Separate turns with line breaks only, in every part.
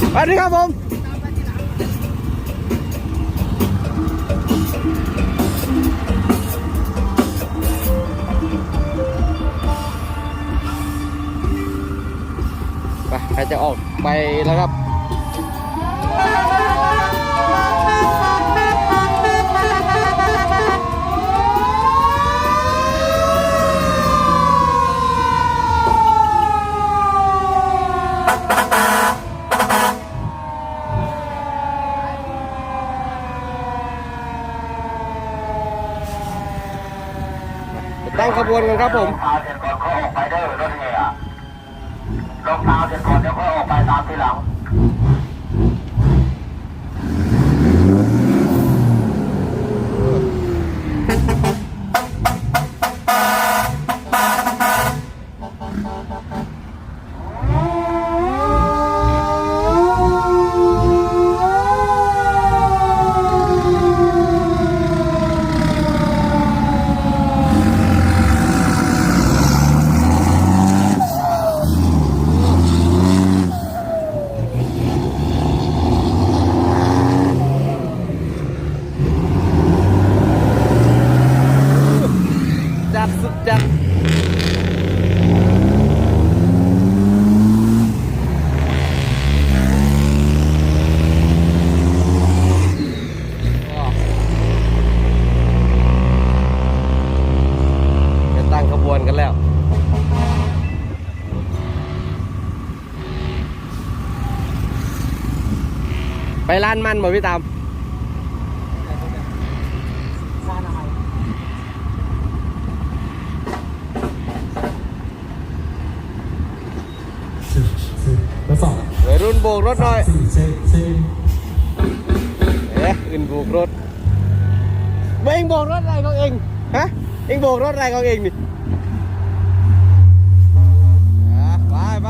สวัสดีครับผมไปใครจะออกไปแล้วครับ ตั้งขบวนกันครับผม
รองเท้าเสร็จก่อนก็ออกไปได้รถเมย์อะรองเท้าเสร็จก่อนเดี๋ยวค่อยออกไปตามทีหลัง
จัดสุดจัดจะตั้งขบวนกันแล้ว ไปร้านมันบ่พี่ตาม
แล้วสอง
วัยรุ่นโบกรถหน่อย
สี่เซนเซน
เอ๊ะอื่นโบกรถเองโบกรถอะไรของเองฮะเองโบกรถอะไรของเองนี่อะไปไป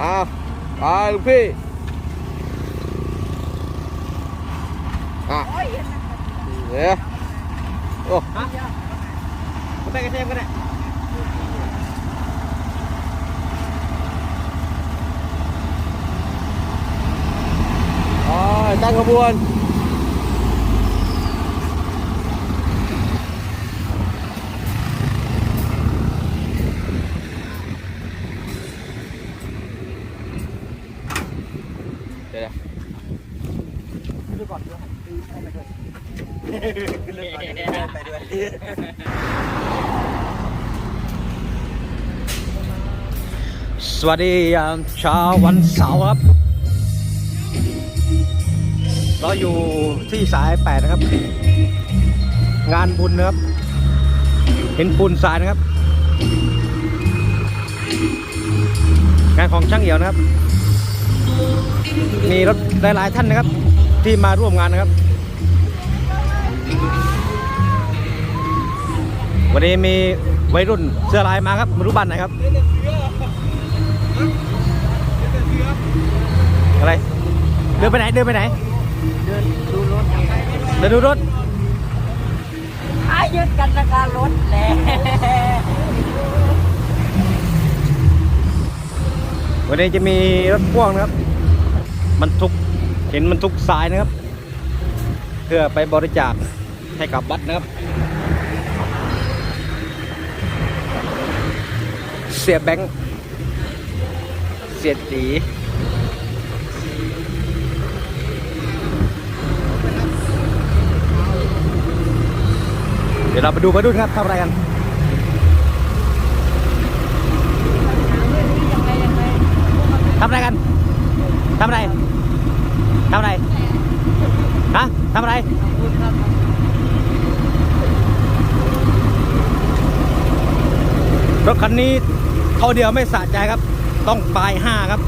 อาไปลูกพี่อะเดี๋ยวโอ้
ไปกระเทียมกันเลย
อ๋อตั้ง ขบวนเดี๋ยว
ไปด้วย
สวัสดียามเช้าวันเสาร์ครับ เราอยู่ที่สายแปดนะครับ งานบุญนะครับ เห็นปูนทรายนะครับ งานของช่างเอี่ยวนะครับ มีรถหลายๆท่านนะครับ ที่มาร่วมงานนะครับ วันนี้มีวัยรุ่นเสื้อลายมาครับไม่รู้บ้านไหนครับ อะไรเดินไปไหนเดินไปไหน
เดินดูรถ
เดินดูรถ
อายึดกันนะคะรถแหละ
วันนี้จะมีรถพ่วงนะครับ มันทุกเห็นมันทุกสายนะครับพื่อไปบริจาคให้กับวัดนะครับ เสียแบงค์เสียตี ยวเราไปดูมาดูครับทำอะไรกันทำอะไรกันทำอะไรทำอะไรฮะทำอะไรรถคันนี้เท่าเดียวไม่สะใจครับ ต้องปลายห้าครับ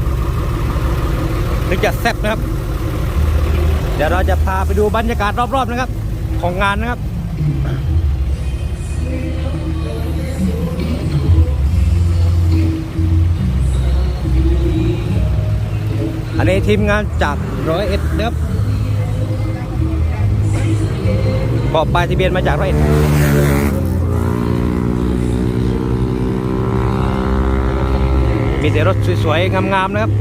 ถึงจะแซ่บนะครับ เดี๋ยวเราจะพาไปดูบรรยากาศรอบๆนะครับ ของงานนะครับ อันนี้ทีมงานจากร้อยเอ็ดนะครับบอกปลายทะเบียนมาจากร้อยเอ็ดมีแต่รถสวยๆ งามๆ นะครับ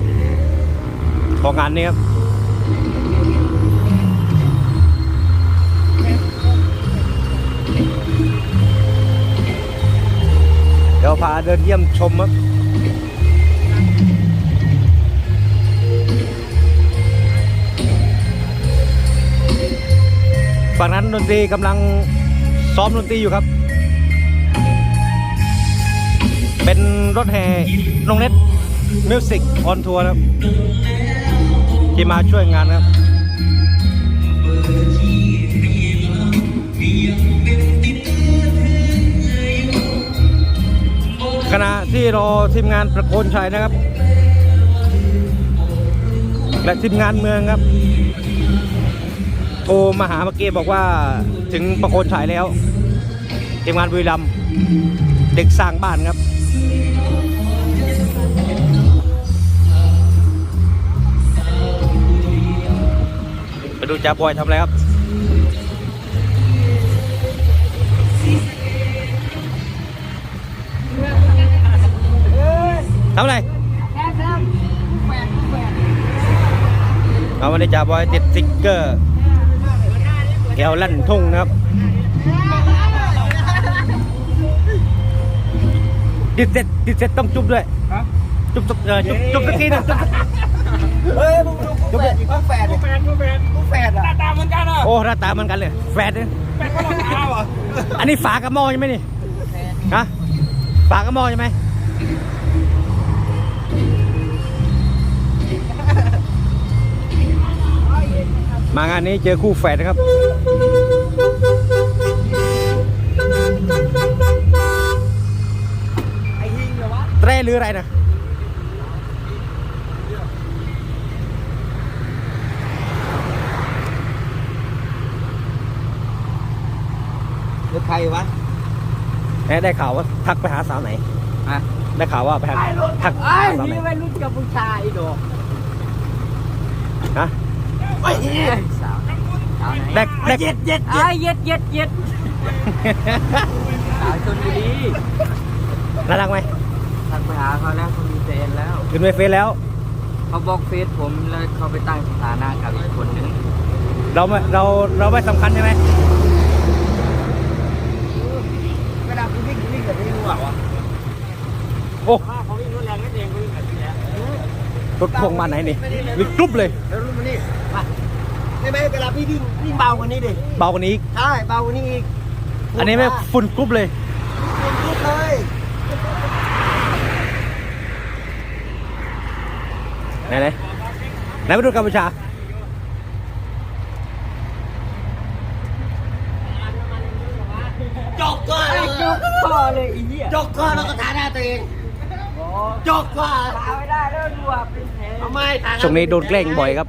ของงานนี้ครับ เดินเยี่ยมชมครับฝั่งนั้นดนตรีกำลังซ้อมดนตรีอยู่ครับ เป็นรถแห่นงเน็ตมิวสิกออนทัวร์ครับ ที่มาช่วยงานครับ ขณะที่รอทีมงานประโคนชัยนะครับ และทีมงานเมืองครับ โทรมาหาเมื่อกี้บอกว่าถึงประโคนชัยแล้ว ทีมงานบุรีรัมเด็กสร้างบ้านครับไปดูจ่าบอยทำอะไรครับ ทำอะไร
แค่ครับแฝดแฝด
เอาวันนี้จ่าบอยติดสติ๊กเกอร์แกวลั่นทุ่งนะครับดิดเสร็จดิดเสร็จต้องจุ๊บด้วยจุ๊บจุ๊บเออจุ๊บจุ๊บสักทีหนึงจุ๊บสัก
เฮ้ยมึงดูกูแฝดอีกกูแฝดกูแฝดกูแฝดกูแฝดอะหน้าตาเหมือนกันอะ
โอ้หน้าตาเหมือนกันเลยแฟดเนี่ย
แฝดก็รองเท้าอะ
อันนี้ฝากระหมอใช่ไหมนี่ฮะฝากระหมอใช่ไหมางานนี้เจอคู่แฝดนะครับ
ไอ้หิงเหรอวะ
เตรหรืออะไรนะหรือใครวะแได้ข่าวว่าทักไปหาสาวไหน
อะ
ได้ข่าวว่าไปหา
ไอ้รุ่น
ทัก
ไอ้
หาสาวไหน
นี่ไว้รุ่นกัมพูชาไอ้ดอก
ฮะ
ไอ้ สาวสาวไหน
ได้ได้
เย็ดเย็ดไอ้เย็ดเย็ดเย็ดสาวชนบุรี
น่ารักไหม
ทักไปหาเขาแล้วเขามีแฟนแล้ว
ขึ้นไปเฟซแล้ว
เขาบล็อกเฟซผมแล้วเขาไปตั้งสถานะกับอีกคนหนึ่ง
เราไม่เราเราไม่สำคัญใช่ไหม
เวลาคุณวิ่งวิ่งแบบนี้รู้เปล่าวะ
โอ้
เขาวิ่งรถแรงนั่นเองวิ่งแบบนี้
รถพ่วงมาไหนนี่วิ่งกรุ๊บเลย
แล้วรู้มันนี่มา ใช่ไหมเวลาพี่วิ่งวิ่งเบากว่านี้ดิ
เบากว่านี้อีก
ใช่เบากว่านี้อีก
อันนี้ไม่ฝุ่นกรุ๊บเลย
พูดเลย
ไหนไหนไหนมาดูกัมพูชา
จกก่อนจกก่อนเลยอีเหี้ยจกก่อนแล้วก็ทาหน้าตัวเองจกก่อนทาไม่ได้แล้วดูอะเป็นแผลทำไมทา
ช่วงนี้โดนแกล้งบ่อยครับ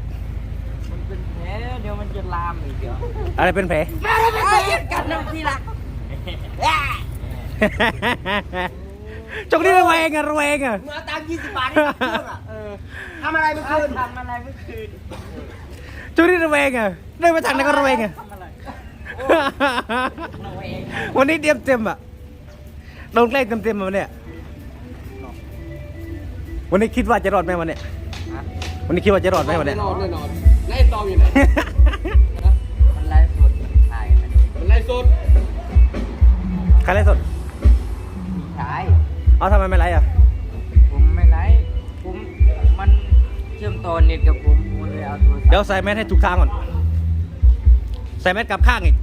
มันเป็นแผลเดี๋ยวมันจะลาม อีกเดี๋ยว
อะไรเป็นแผล
ไม่ได้เป็นแผลกันนะทีละ
ช่วงนี้ระแวงอะระแวงอะ
เมื่อตังค์ยี่สิบบาทให้กับเพื่อนอะทำอะไรเมื่อคืนทำอะไรเมื่อคืน
ช่วงนี้ระแวงอะเดินมาทางไหนก็ระแวงอะ
ทำอะไร
วันนี้เตรียมเต็มอะโดนแกล้งเต็มเต็มๆมาวันเนี้ยวันนี้คิดว่าจะรอดไหมวันเนี้ยวันนี้คิดว่าจะรอดไหมวันเนี้ย
แน่นอนแน่นอนแล้วไอ้ตอมอยู่ไหน
สดใครไลฟ์สด
ใช่
เอาทำไมไม่ไลฟ์อะ
ผมไม่ไลฟ์ผมมันเชื่อมต่อเน็ตกับผมผมเลยเอาโทรศัพท์
เดี๋ยวใส่แมสให้ถูกทางก่อน ใส่แมสกลับข้างอีก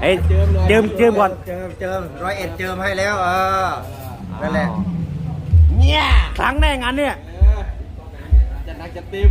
เอ้ยเจิมเจิมก่อน
เจิมเจิมร้อยเอ็ดเจิมให้แล้วเออนั่นแหละ
ครั้งแน่งานเนี่ย
จะนักจะติม